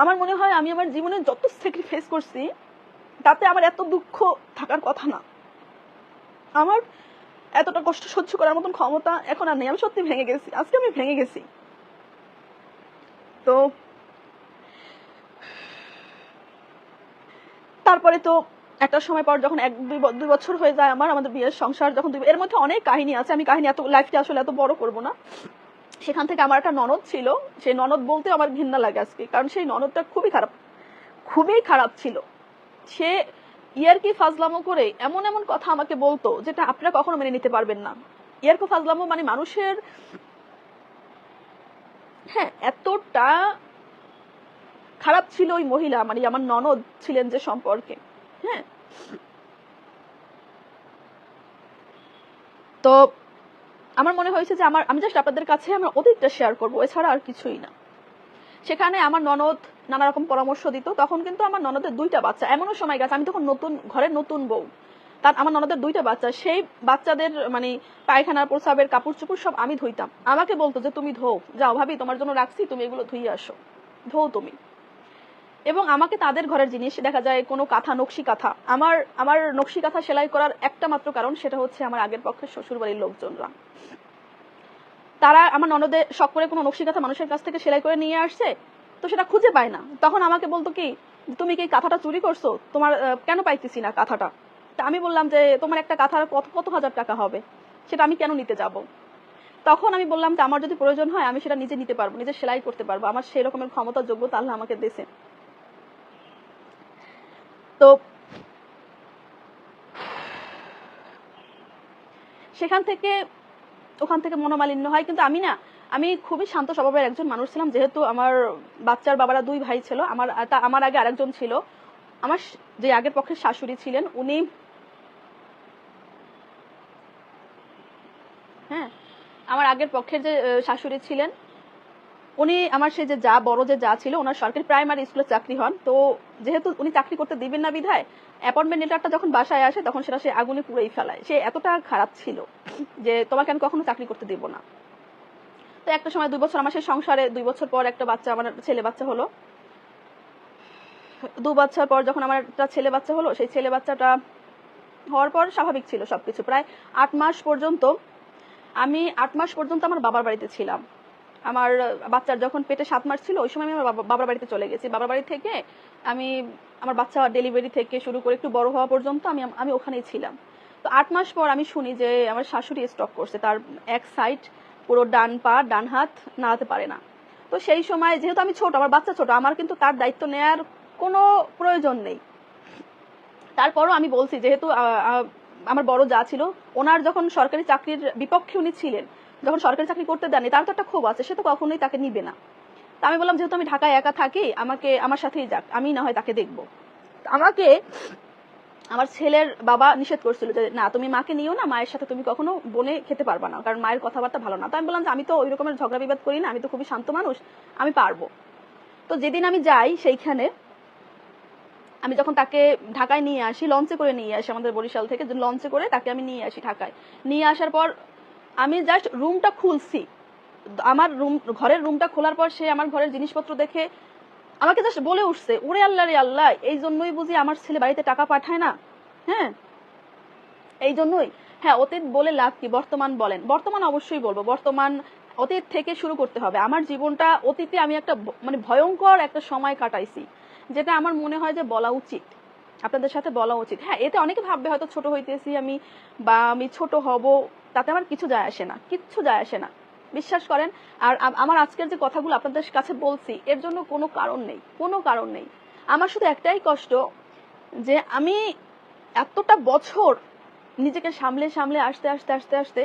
আমার মনে হয় আমি আমার জীবনে যত স্যাক্রিফাইস করছি, তাতে আমার এত দুঃখ থাকার কথা না। আমার এতটা কষ্ট সহ্য করার মতন ক্ষমতা এখন আর নেই। আমি সত্যি ভেঙে গেছি। আজকে আমি ভেঙে গেছি। তো তারপরে তো একটা সময় পর যখন এক, দুই দুই বছর হয়ে যায় আমার, আমাদের বিয়ের সংসার যখন দুই, এর মধ্যে অনেক কাহিনী আছে। আমি কাহিনী এত লাইফটা আসলে এত বড় করব না। সেখান থেকে আমার একটা ননদ ছিল। সেই ননদ বলতে আমার ঘৃণা লাগে আজকে, কারণ সেই ননদটা খুবই খারাপ খুবই খারাপ ছিল। সে ইয়ারকি ফাজলামো করে এমন এমন কথা আমাকে বলতো যেটা আপনারা কখনো মেনে নিতে পারবেন না। ইয়ারকি ফাজলামো মানে মানুষের হ্যাঁ এতটা খারাপ ছিল ওই মহিলা মানে আমার ননদ ছিলেন যে সম্পর্কে হ্যাঁ। তো আমার মনে হয়েছে যে আমার, আমি জাস্ট আপনাদের কাছে আমার অতীতটা শেয়ার করব, এছাড়া আর কিছুই না। সেখানে আমার ননদ নানা রকম পরামর্শ দিত, তখন কিন্তু আমার ননদের দুইটা বাচ্চা। এমনও সময় গেছে, আমি তখন নতুন ঘরের নতুন বউ। তার, আমার ননদের দুইটা বাচ্চা, সেই বাচ্চাদের মানে পায়খানার প্রসাবের কাপড় চোপড় সব আমি ধুইতাম। আমাকে বলতো যে, তুমি ধো, যাও ভাবি, তোমার জন্য রাখছি, তুমি এগুলো ধুইয়ে আসো। ধো তুমি। এবং আমাকে তাদের ঘরের জিনিস, দেখা যায় কোনো কাঁথা, নকশি কাঁথা। আমার আমার নকশি কাঁথা সেলাই করার একটা মাত্র কারণ, সেটা হচ্ছে আমার আগের পক্ষে শ্বশুর বাড়ির লোকজনরা। তারা আমার ননদে শখ করে কোনো নকশি কাঁথা মানুষের কাছ থেকে সেলাই করে নিয়ে আসছে, তো সেটা খুঁজে পায় না। তখন আমাকে বলতো কি, তুমি কি কাঁথাটা চুরি করছ? তোমার কেন পাইতেছি না কাঁথাটা? তা আমি বললাম যে, তোমার একটা কাঁথার কত কত হাজার টাকা হবে? সেটা আমি কেন নিতে যাব? তখন আমি বললাম যে, আমার যদি প্রয়োজন হয়, আমি সেটা নিজে নিতে পারব, নিজে সেলাই করতে পারব। আমার সেই রকমের ক্ষমতা, যোগ্যতা আল্লাহ আমাকে দিয়েছে তো সেখান থেকে, ওখান থেকে মনোমালিন্য হয়। কিন্তু আমি না, আমি খুবই শান্ত স্বভাবের একজন মানুষ ছিলাম। যেহেতু আমার বাচ্চার বাবারা দুই ভাই ছিল, আমার, তা- আমার আগে আরেকজন ছিল। আমার যে আগের পক্ষের শাশুড়ি ছিলেন, উনি হ্যাঁ আমার আগের পক্ষের যে শাশুড়ি ছিলেন উনি আমার সেই যে যা বড় যে যা ছিল, ওনার সরকারি প্রাইমারি স্কুলে চাকরি হন। তো যেহেতু উনি চাকরি করতে দিবেন না বিধায় অ্যাপয়েন্টমেন্ট লেটারটা যখন বাসায় আসে, তখন সেটা সে আগুনে পুড়েই ফেলায়। সে এতটা খারাপ ছিল যে তোমাকে আমি কখনো চাকরি করতে দেবো না। তো একটা সময় দুই বছর আমার সেই সংসারে, দুই বছর পর একটা বাচ্চা, আমার ছেলে বাচ্চা হলো। দু বছর পর যখন আমার একটা ছেলে বাচ্চা হলো, সেই ছেলে বাচ্চাটা হওয়ার পর স্বাভাবিক ছিল সবকিছু। প্রায় আট মাস পর্যন্ত আমি, আট মাস পর্যন্ত আমার বাবার বাড়িতে ছিলাম। আমার বাচ্চার যখন পেটে সাত মাস ছিল, ওই সময় আমি আমার বাবার বাড়িতে চলে গেছি। বাবার বাড়ি থেকে আমি আমার বাচ্চা ডেলিভারি থেকে শুরু করে একটু বড় হওয়া পর্যন্ত আমি আমি ওখানেই ছিলাম। তো আট মাস পর আমি শুনি যে আমার শাশুড়ি স্টক করছে। তার এক সাইড পুরো ডান পা, ডান হাত নাড়াতে পারে না। তো সেই সময় যেহেতু আমি ছোট, আমার বাচ্চা ছোট, আমার কিন্তু তার দায়িত্ব নেয়ার কোনো প্রয়োজন নেই। তারপরও আমি বলছি, যেহেতু আমার বড় যা ছিল, ওনার যখন সরকারি চাকরির বিপক্ষে উনি ছিলেন যখন সরকারি চাকরি করতে দেননি, তার তো একটা ক্ষোভ আছে, সে তো কখনোই তাকে নিবে না। তা আমি বললাম, যেহেতু আমি ঢাকায় একা থাকি, আমাকে, আমার সাথেই যাক, আমি না হয় তাকে দেখব। আমাকে, আমার ছেলের বাবা নিষেধ করছিল যে, না, তুমি মাকে নিও না, মায়ের সাথে তুমি কখনো বনে খেতে পারবা না, কারণ মায়ের কথাবার্তা ভালো না। তো আমি বললাম যে, আমি তো ওই রকমের ঝগড়া বিবাদ করি না, আমি তো খুবই শান্ত মানুষ, আমি পারব। তো যেদিন আমি যাই সেইখানে, আমি যখন তাকে ঢাকায় নিয়ে আসি, লঞ্চে করে নিয়ে আসি আমাদের বরিশাল থেকে লঞ্চে করে তাকে আমি নিয়ে আসি ঢাকায়। নিয়ে আসার পর আমি জাস্ট রুমটা খুলছি। আমার রুম ঘরের রুমটা খোলার পর সে আমার ঘরের জিনিসপত্র দেখে আমাকে জাস্ট বলে উঠছে, ওরে আল্লাহ রে আল্লাহ, এই জন্যই বুঝি আমার ছেলে বাড়িতে টাকা পাঠায় না? হ্যাঁ? এই জন্যই। হ্যাঁ অতীত বলে লাভ কি? বর্তমান বলেন। বর্তমান অবশ্যই বলব। বর্তমান অতীত থেকে শুরু করতে হবে। আমার জীবনটা অতীতে আমি একটা মানে ভয়ঙ্কর একটা সময় কাটাইছি, যেটা আমার মনে হয় যে বলা উচিত। আপনাদের সাথে বলা উচিত। হ্যাঁ এতে অনেকে ভাববে হয়তো ছোট হইতেছি আমি বা আমি ছোট হব। তাতে আমার কিছু যায় আসে না, কিচ্ছু যায় আসে না। বিশ্বাস করেন, আর আমার আজকের যে কথাগুলো আপনাদের কাছে বলছি, এর জন্য কোনো কারণ নেই, কোনো কারণ নেই। আমার শুধু একটাই কষ্ট যে আমি এতটা বছর নিজেকে সামলে সামলে আসতে আসতে আসতে আসতে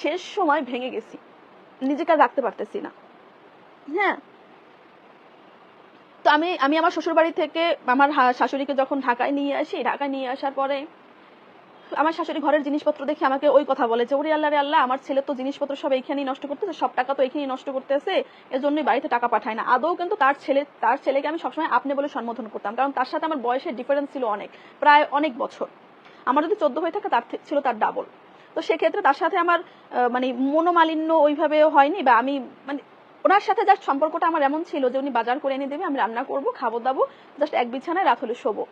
শেষ সময় ভেঙে গেছি। নিজেকে রাখতে পারতেছি না। হ্যাঁ। তো আমি আমি আমার শ্বশুর বাড়ি থেকে আমার শাশুড়িকে যখন ঢাকায় নিয়ে আসি, ঢাকায় নিয়ে আসার পরে আমার শাশুড়ি ঘরের জিনিসপত্র দেখে আমাকে ওই কথা বলে যে, ওরে আল্লাহ রে আল্লাহ, আমার ছেলে তো জিনিসপত্র সব এইখানেই নষ্ট করতেছে, সব টাকা তো এইখানেই নষ্ট করতেছে, এজন্যই বাড়িতে টাকা পাঠায় না। আদৌ কিন্তু তার ছেলে, তার ছেলেকে আমি সবসময় আপনি বলে সম্বোধন করতাম, কারণ তার সাথে আমার বয়সের ডিফারেন্স ছিল অনেক, প্রায় অনেক বছর। আমার যদি চোদ্দ হয়ে থাকে, তার ছিল তার ডাবল তো সেক্ষেত্রে তার সাথে আমার মানে মনোমালিন্য ওইভাবে হয়নি বা আমি মানে ওনার সাথে জাস্ট সম্পর্কটা আমার এমন ছিল যে, উনি বাজার করে এনে দেবে, আমি রান্না করব খাব দাবো জাস্ট এক বিছানায় রাত হলে শোবো।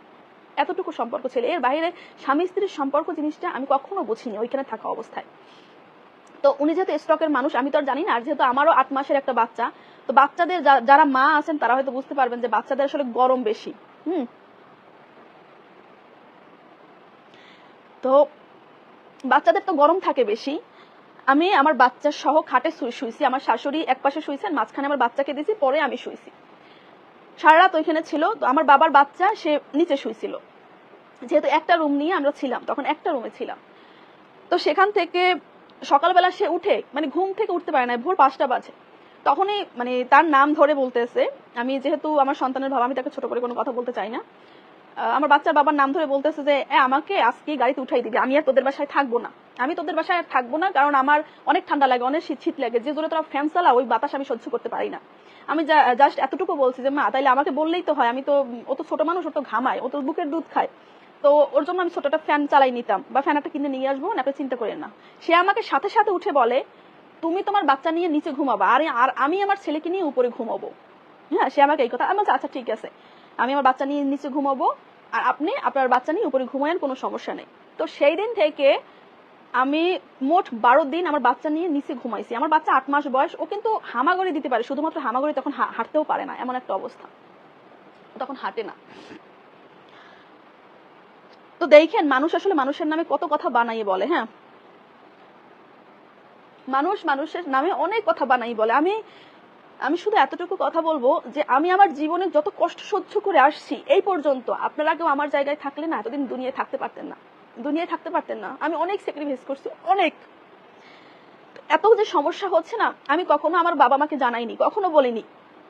এতটুকু সম্পর্ক ছিল। এর বাইরে স্বামী স্ত্রীর সম্পর্ক জিনিসটা আমি কখনো বুঝিনি ওইখানে থাকা অবস্থায়। তো উনি যেহেতু স্টকের মানুষ, আমি তো আর জানি না। আর যেহেতু আমারও আট মাসের একটা বাচ্চা, তো বাচ্চাদের যারা মা আছেন, তারা হয়তো বুঝতে পারবেন যে বাচ্চাদের আসলে গরম বেশি। হুম? তো বাচ্চাদের তো গরম থাকে বেশি। আমি আমার বাচ্চা সহ খাটে শুইছি, আমার শাশুড়ি এক পাশে শুইছেন, মাঝখানে আমার বাচ্চাকে দিয়েছি, পরে আমি শুইছি। সারা রাত ওইখানে ছিল তো আমার বাবার বাচ্চা সে নিচে শুইছিল। যেহেতু একটা রুম নিয়ে আমরা ছিলাম তখন একটা রুমে ছিলাম। তো সেখান থেকে সকালবেলা সে উঠে মানে ঘুম থেকে উঠতে পারে না ভোর পাঁচটা বাজে। তখনই মানে তার নাম ধরে বলতেছে আমি যেহেতু আমার সন্তানের বাবা আমি তাকে ছোট করে কোনো কথা বলতে চাই না আমার বাচ্চার বাবার নাম ধরে বলতেছে যে "এ, আমাকে আজকে গাড়িতে উঠাই দিবি আমি আর তোদের বাসায় থাকব না। আমি তোদের বাসায় আর থাকব না কারণ আমার অনেক ঠান্ডা লাগে অনেক শীত শীত লাগে যে জোরে তোরা ফ্যান চালা ওই বাতাস আমি সহ্য করতে পারি না। আমি জাস্ট এতটুকু বলছি যে, মা, তাইলে আমাকে বললেই তো হয়। আমি তো ও তো ছোট মানুষ, ও তো ঘামায়। ও তো বুকের দুধ খায়। তো ওর জন্য আমি ছোটটা ফ্যান চালাই নিতাম বা ফ্যান একটা কিনে নিয়ে আসব, আপনি চিন্তা করেন না। সে আমাকে সাথে সাথে উঠে বলে, তুমি তোমার বাচ্চা নিয়ে নিচে ঘুমাবা। আর আর আমি আমার ছেলেকে নিয়ে উপরে ঘুমাবো। হ্যাঁ সে আমাকে এই কথা, আমি আচ্ছা ঠিক আছে। আমি আমার বাচ্চা নিয়ে নিচে ঘুমাবো। আর আপনি আপনার বাচ্চা নিয়ে উপরে ঘুমায়েন, কোনো সমস্যা নেই। তো সেই দিন থেকে আমি মোট বারো দিন আমার বাচ্চা নিয়ে নিচে ঘুমাইছি। আমার বাচ্চা আট মাস বয়স, ও কিন্তু হামাগড়ি দিতে পারে। শুধুমাত্র হামাগড়ি তখন হাঁটতেও পারে না, এমন একটা অবস্থা। তখন হাঁটে না। তো দেখেন, মানুষ আসলে মানুষের নামে কত কথা বানাইয়ে বলে হ্যাঁ? মানুষ মানুষের নামে অনেক কথা বানাই বলে। আমি আমি শুধু এতটুকু কথা বলব যে আমি আমার জীবনে যত কষ্ট সহ্য করে আসছি, এই পর্যন্ত। আপনারা কেউ আমার জায়গায় থাকলে না, এতদিন দুনিয়ায় থাকতে পারতেন না। দুনিয়ায় থাকতে পারতেন না। আমি অনেক স্যাক্রিফাইস করছি, অনেক। এত যে সমস্যা হচ্ছে না, আমি কখনো আমার বাবা মাকে জানাইনি, কখনো বলিনি।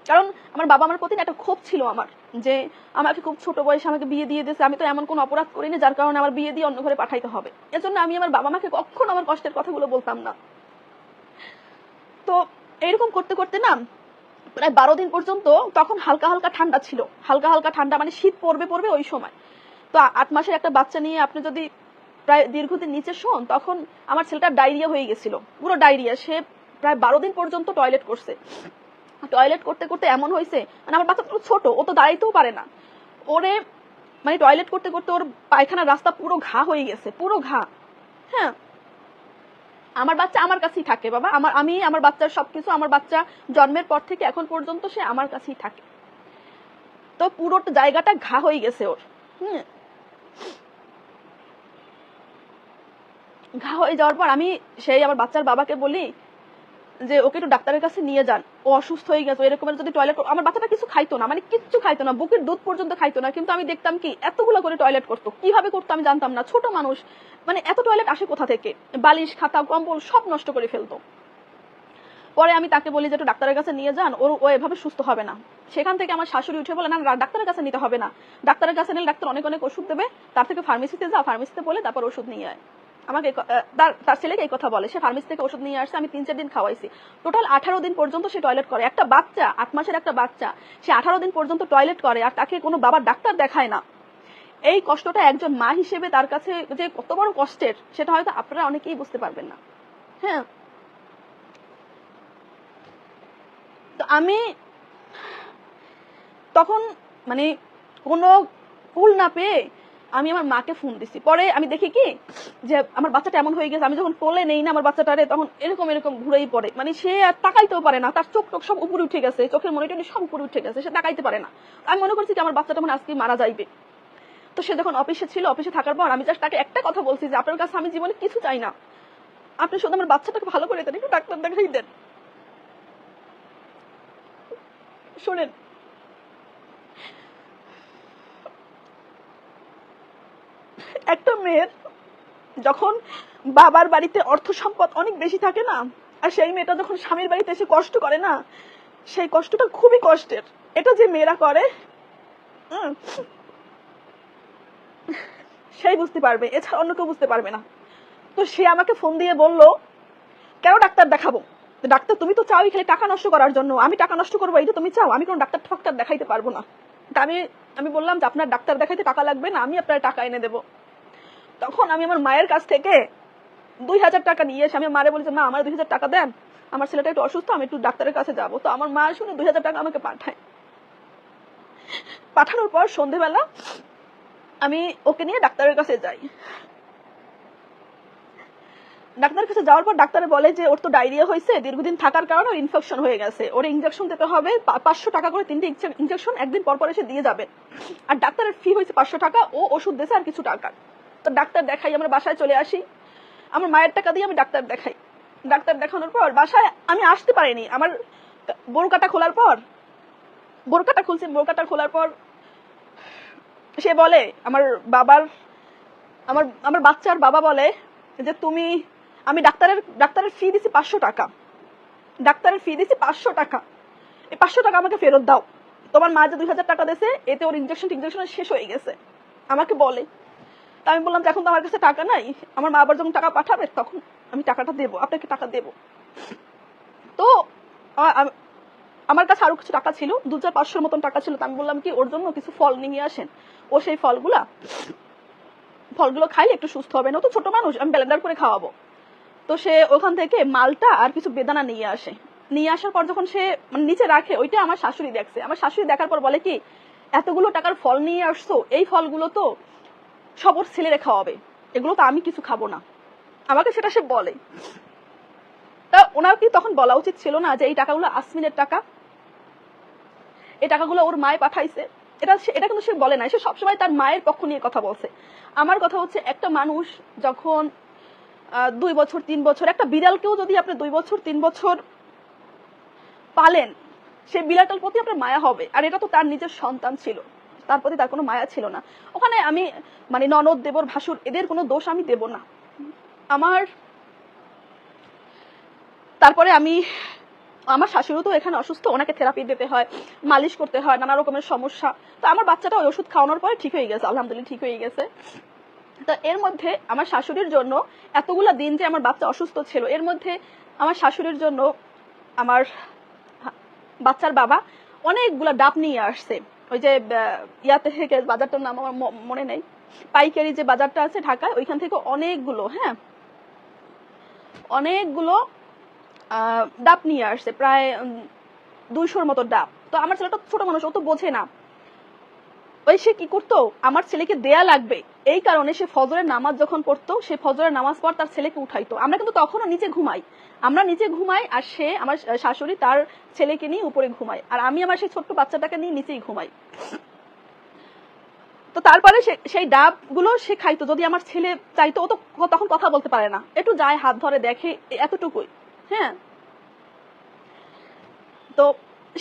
কারণ আমার বাবা আমার প্রতি একটা ক্ষোভ ছিল আমার, যে আমাকে খুব ছোট বয়সে আমাকে বিয়ে দিয়ে দিয়েছে, আমি তো এমন কোনো অপরাধ করিনি যার কারণে আমার বিয়ে দিয়ে অন্য ঘরে পাঠাইতে হবে। এজন্য আমি আমার বাবা মাকে কখনো আমার কষ্টের কথাগুলো বলতাম না। তো এরকম করতে করতে না, প্রায় বারো দিন পর্যন্ত তখন হালকা হালকা ঠান্ডা ছিল। হালকা হালকা ঠান্ডা মানে শীত পড়বে পড়বে ওই সময়। তো আট মাসের একটা বাচ্চা নিয়ে আপনি যদি প্রায় দীর্ঘদিন নিচে শোন, তখন আমার ছেলেটা ডায়রিয়া হয়ে গেছিল। পুরো ডায়রিয়া। সে প্রায় বারো দিন পর্যন্ত টয়লেট করছে। টয়লেট করতে করতে এমন হয়েছে মানে আমার বাচ্চা তো ছোট, ও তো দাঁড়াইতেও পারে না। ওরে মানে টয়লেট করতে করতে ওর পায়খানার রাস্তা পুরো ঘা হয়ে গেছে, পুরো ঘা। হ্যাঁ। আমার বাচ্চা আমার কাছেই থাকে, বাবা। আমার, আমি আমার বাচ্চার সবকিছু আমার বাচ্চা জন্মের পর থেকে এখন পর্যন্ত সে আমার কাছেই থাকে। তো পুরো জায়গাটা ঘা হয়ে গেছে ওর। হুম। ঘা হয়ে যাওয়ার পর আমি সেই আমার বাচ্চার বাবাকে বলি যে, ওকে একটু ডাক্তারের কাছে নিয়ে যান। ও অসুস্থ হয়ে গেছে এরকমের যদি টয়লেট আমার বাচ্চাটা কিছু খাইতো না মানে কিচ্ছু খাইতো না, বুকের দুধ পর্যন্ত খাইতো না। কিন্তু আমি দেখতাম কি, এতগুলো করে টয়লেট করতো, কীভাবে করতো আমি জানতাম না। ছোট মানুষ মানে এত টয়লেট আসে কোথা থেকে? বালিশ, খাতা, কম্বল সব নষ্ট করে ফেলতো। পরে আমি তাকে বলি যে, একটু ডাক্তারের কাছে নিয়ে যান, ওর, ও এভাবে সুস্থ হবে না। সেখান থেকে আমার শাশুড়ি উঠে বলে, না ডাক্তারের কাছে নিতে হবে না। ডাক্তারের কাছে নিলে ডাক্তার অনেক অনেক ওষুধ দেবে, তার থেকে ফার্মেসিতে যাও ফার্মেসিতে বলে তারপর ওষুধ নিয়ে আয়। আমাকে তার ছেলেকে এই কথা বলে, সে ফার্মেসি থেকে ওষুধ নিয়ে আসছে, আমি তিন চার দিন খাওয়াইছি। টোটাল আঠারো দিন পর্যন্ত সে টয়লেট করে। একটা বাচ্চা, আট মাসের একটা বাচ্চা, সে আঠারো দিন পর্যন্ত টয়লেট করে আর তাকে কোনো বাবার ডাক্তার দেখায় না। এই কষ্টটা একজন মা হিসেবে তার কাছে যে কত বড় কষ্টের, সেটা হয়তো আপনারা অনেকেই বুঝতে পারবেন না। হ্যাঁ। তো আমি তখন মানে কোনো কুল না পেয়ে আমি আমার মাকে ফোন দিছি। পরে আমি দেখি কি, যে আমার বাচ্চাটা এমন হয়ে গেছে, আমি যখন কোলে নেই না আমার বাচ্চাটারে, তখন এরকম এরকম ঘুরেই পড়ে। মানে সে আর তাকাইতেও পারে না, তার চোখ টোক সব উপরে উঠে গেছে, চোখের মনিটরি সব উপরে উঠে গেছে, সে তাকাইতে পারে না। আমি মনে করছি যে আমার বাচ্চাটা মানে আজকে মারা যাইবে। তো সে যখন অফিসে ছিল, অফিসে থাকার পর আমি জাস্ট তাকে একটা কথা বলছি, যে আপনার কাছে আমি জীবনে কিছু চাই না। আপনি শুধু আমার বাচ্চাটাকে ভালো করে দেন, একটু ডাক্তার দেখাই দেন। শোনেন একটা মেয়ের যখন বাবার বাড়িতে অর্থ সম্পদ অনেক বেশি থাকে না, আর সেই মেয়েটা যখন স্বামীর বাড়িতে এসে কষ্ট করে না, সেই কষ্টটা খুবই কষ্টের। এটা যে মেয়েরা করে সেই বুঝতে পারবে, এছাড়া অন্য কেউ বুঝতে পারবে না। তো সে আমাকে ফোন দিয়ে বলল, কেন ডাক্তার দেখাবো? ডাক্তার, তুমি তো চাও খালি টাকা নষ্ট করার জন্য। আমি টাকা নষ্ট করব এইটা তুমি চাও, আমি কোনো ডাক্তার ঠকটার দেখাইতে পারব না। তা আমি আমি বললাম যে, আপনার ডাক্তার দেখাইতে টাকা লাগবে না, আমি আপনার টাকা এনে দেবো। তখন আমি আমার মায়ের কাছ থেকে দুই হাজার টাকা নিয়ে এসে আমি মারে বলি যে মা আমার দুই হাজার টাকা দেন। আমার ছেলেটা একটু অসুস্থ, আমি একটু ডাক্তারের কাছে যাব। তো আমার মা শুনে দুই হাজার টাকা আমাকে পাঠায়। পাঠানোর পর সন্ধেবেলা আমি ওকে নিয়ে ডাক্তারের কাছে যাই। ডাক্তারের কাছে যাওয়ার পর ডাক্তারে বলে যে, ওর তো ডায়রিয়া হয়েছে, দীর্ঘদিন থাকার কারণে ওর ইনফেকশন হয়ে গেছে। ওর ইনজেকশন দিতে হবে পাঁচশো টাকা করে তিনটে ইনজেকশন একদিন পর পর এসে দিয়ে যাবেন আর ডাক্তারের ফি হয়েছে পাঁচশো টাকা, ও ওষুধ দিয়েছে আর কিছু টাকা। তো ডাক্তার দেখাই, আমরা বাসায় চলে আসি। আমার মায়ের টাকা দিয়ে আমি ডাক্তার দেখাই। ডাক্তার দেখানোর পর বাসায় আমি আসতে পারিনি। আমার বোরকাটা খোলার পর বোরকাটা খুলছি বোরকাটা খোলার পর সে বলে, আমার বাবার, আমার আমার বাচ্চার বাবা বলে যে তুমি, আমি ডাক্তারের ডাক্তারের ফি দিছি পাঁচশো টাকা। ডাক্তারের ফি দিছি পাঁচশো টাকা। এই পাঁচশো টাকা আমাকে ফেরত দাও। তোমার মা যে দুই হাজার টাকা দিয়েছে, এতে ওর ইঞ্জেকশন টিনজেকশন শেষ হয়ে গেছে। আমাকে বলে তা আমি বললাম যে এখন তো আমার কাছে টাকা নাই, আমার মা আবার যখন টাকা পাঠাবে তখন আমি টাকাটা দেবো, আপনাকে টাকা দেবো। তো আমার কাছে আরও কিছু টাকা ছিল, দু হাজার পাঁচশোর মতন টাকা ছিল আমি বললাম কি, ওর জন্য কিছু ফল নিয়ে আসেন। ও সেই ফলগুলা, ফলগুলো খাইলে একটু সুস্থ হবে, না তো ছোট মানুষ, আমি ব্লেন্ডার করে খাওয়াবো। তো সে ওখান থেকে মালটা আর কিছু বেদানা নিয়ে আসে। নিয়ে আসার পর যখন সে মানে নিচে রাখে, ওইটা আমার শাশুড়ি দেখছে। আমার শাশুড়ি দেখার পর বলে কি, এতগুলো টাকার ফল নিয়ে আসছো, এই ফলগুলো তো সব ওর ছেলেরে খাওয়াবে। এগুলো তো আমি কিছু খাব না। আমাকে সেটা সে বলে। তা ওনার কি তখন বলা উচিত ছিল না যে এই টাকাগুলো আসমিনের টাকা? এই টাকাগুলো ওর মায়ে পাঠাইছে। এটা সে- এটা কিন্তু সে বলে না সে সবসময় তার মায়ের পক্ষ নিয়ে কথা বলছে। আমার কথা হচ্ছে একটা মানুষ যখন দুই বছর, তিন বছর, একটা বিড়ালকেও যদি আপনি দুই বছর, তিন বছর পালেন সেই বিড়ালটার প্রতি আপনার মায়া হবে। আর এটা তো তার নিজের সন্তান ছিল। তার প্রতি তার কোনো মায়া ছিল না। ওখানে আমি মানে ননদ, দেবর, ভাসুর, এদের কোনো দোষ আমি দেব না। আমার, তারপরে আমি, আমার শাশুড়ি তো এখানে অসুস্থ, ওনাকে থেরাপি দিতে হয়, মালিশ করতে হয়, নানা রকমের সমস্যা। তো আমার বাচ্চাটা ওই ওষুধ খাওয়ানোর পরে ঠিক হয়ে গেছে, আলহামদুলিল্লাহ ঠিক হয়ে গেছে। তো এর মধ্যে আমার শাশুড়ির জন্য এতগুলা দিন যে আমার বাচ্চা অসুস্থ ছিল, এর মধ্যে আমার শাশুড়ির জন্য আমার বাচ্চার বাবা অনেকগুলা ডাব নিয়ে আসছে। ওই যে ইয়াতে থেকে বাজারটার নাম আমার মনে নেই। পাইকারি যে বাজারটা আছে ঢাকায়, ওইখান থেকে অনেকগুলো হ্যাঁ? অনেকগুলো ডাব নিয়ে আসছে প্রায় দুইশোর মতো ডাব। তো আমার ছেলেটা ছোট মানুষ, ও তো বোঝে না। ওই সে কি করতো? আমার ছেলেকে দেয়া লাগবে। এই কারণে সে ফজরের নামাজ যখন পড়তো, সে ফজরের নামাজ পর তার ছেলেকে উঠাইতো। আমরা কিন্তু তখনও নিচে ঘুমাই। আমরা নিচে ঘুমাই আর সে আমার শাশুড়ি তার ছেলেকে নিয়ে উপরে ঘুমায়। আর আমি আমার সেই ছোট্ট বাচ্চাটাকে নিয়ে নিচেই ঘুমাই। তো তারপরে সেই ডাবগুলো সে খাইতো। যদি আমার ছেলে চাইতো, ও তো তখন কথা বলতে পারে না। একটু যায়, হাত ধরে দেখে এতটুকুই। হ্যাঁ? তো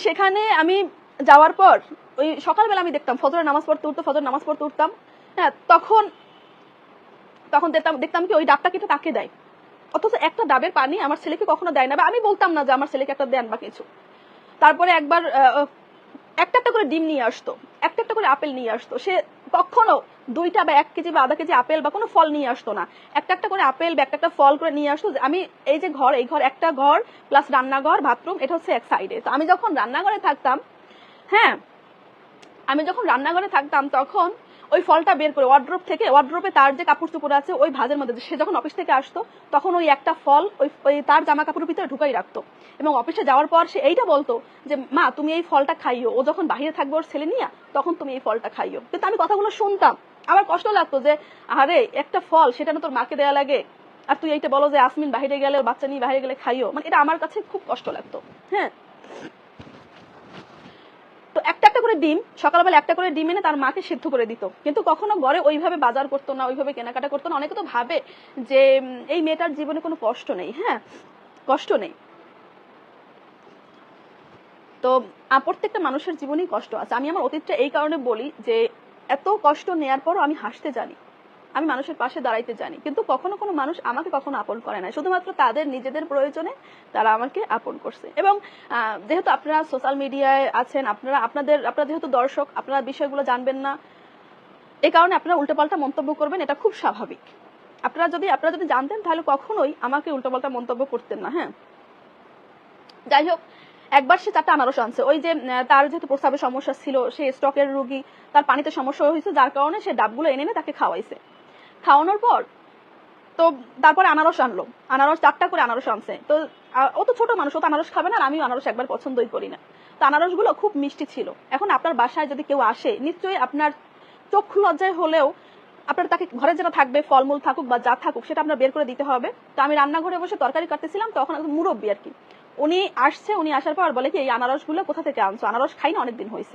সেখানে আমি যাওয়ার পর, ওই সকালবেলা আমি দেখতাম, ফজরের নামাজ পড়তে উঠতো ফজর নামাজ পড়তে উঠতাম। হ্যাঁ তখন তখন দেখতাম দেখতাম কি ওই ডাবটা কেটে তাকে দেয়। অথচ একটা ডাবের পানি আমার ছেলেকে কখনো দেয় না, বা আমি বলতাম না যে আমার ছেলেকে একটা দেন বা কিছু। তারপরে একবার একটা একটা করে ডিম নিয়ে আসতো একটা একটা করে আপেল নিয়ে আসতো। সে কখনো দুইটা বা এক কেজি বা আধা কেজি আপেল বা কোনো ফল নিয়ে আসতো না। একটা একটা করে আপেল বা একটা একটা ফল করে নিয়ে আসতো আমি এই যে ঘর, এই ঘর একটা ঘর, প্লাস রান্নাঘর, বাথরুম, এটা হচ্ছে এক সাইডে। তো আমি যখন রান্নাঘরে থাকতাম হ্যাঁ। আমি যখন রান্নাঘরে থাকতাম, তখন ওই ফলটা বের করে ওয়ার্ড্রোপ থেকে ওয়ার্ড্রোপে তার যে কাপড় চোপড় আছে, ওই ভাজের মধ্যে সে যখন অফিস থেকে আসতো, তখন ওই একটা ফল ওই তার জামা কাপড়ের ভিতরে ঢুকাই রাখতো। এবং অফিসে যাওয়ার পর সে এইটা বলতো যে, মা, তুমি এই ফলটা খাইও। ও যখন বাইরে থাকবে ওর ছেলে নিয়ে, তখন তুমি এই ফলটা খাইও। কিন্তু আমি কথাগুলো শুনতাম। আমার কষ্ট লাগতো যে, আরে, একটা ফল, সেটা না তোর মাকে দেওয়া লাগে? আর তুই এইটা বলো যে, আসমিন বাইরে গেলে বাচ্চা নিয়ে বাইরে গেলে খাইও? মানে এটা আমার কাছে খুব কষ্ট লাগতো। হ্যাঁ। একটা একটা করে ডিম, সকালবেলা একটা করে ডিম এনে তার মাকে সিদ্ধ করে দিত। কিন্তু কখনো গড়ে ওইভাবে বাজার করতো না, ওইভাবে কেনাকাটা করতো না। অনেকে তো ভাবে যে এই মেয়েটার জীবনে কোনো কষ্ট নেই হ্যাঁ? কষ্ট নেই। তো প্রত্যেকটা মানুষের জীবনেই কষ্ট আছে। আমি আমার অতীতটা এই কারণে বলি যে, এত কষ্ট নেয়ার পরও আমি হাসতে জানি। আমি মানুষের পাশে দাঁড়াইতে জানি। কিন্তু কখনো কোনো মানুষ আমাকে কখনো আপন করে না শুধুমাত্র তাদের নিজেদের প্রয়োজনে তারা আমাকে আপন করছে। এবং যেহেতু আপনারা সোশ্যাল মিডিয়ায় আছেন, আপনারা, আপনাদের, আপনারা যেহেতু দর্শক, আপনারা বিষয়গুলো জানবেন না এই কারণে আপনারা উল্টোপাল্টা মন্তব্য করবেন, এটা খুব স্বাভাবিক। আপনারা যদি আপনারা যদি জানতেন, তাহলে কখনোই আমাকে উল্টোপাল্টা মন্তব্য করতেন না হ্যাঁ? যাই হোক, একবার সে চারটা আনারস আনছে। ওই যে তার যেহেতু প্রস্রাবের সমস্যা ছিল, সে স্টকের রুগী, তার পানিতে সমস্যা হয়েছে, যার কারণে সে ডাবগুলো এনে এনে তাকে খাওয়াইছে। খাওয়ানোর পর, তো তারপরে আনারস আনলো। আনারস চারটা করে আনারস আনছে। তো ও তো ছোট মানুষ, ও তো আনারস খাবে না, আর আমিও আনারস একবার পছন্দই করি না। তো আনারসগুলো খুব মিষ্টি ছিল। এখন আপনার বাসায় যদি কেউ আসে, নিশ্চয়ই আপনার চক্ষু লজ্জায় হলেও আপনার তাকে ঘরে যেটা থাকবে, ফলমূল থাকুক বা যা থাকুক, সেটা আপনার বের করে দিতে হবে। তো আমি রান্নাঘরে বসে তরকারি কাটতেছিলাম, তখন মুরব্বী আর কি। উনি আসছে, উনি আসার পর বলে কি, এই আনারসগুলো কোথা থেকে আনছো? আনারস খাই না, অনেকদিন হয়েছে।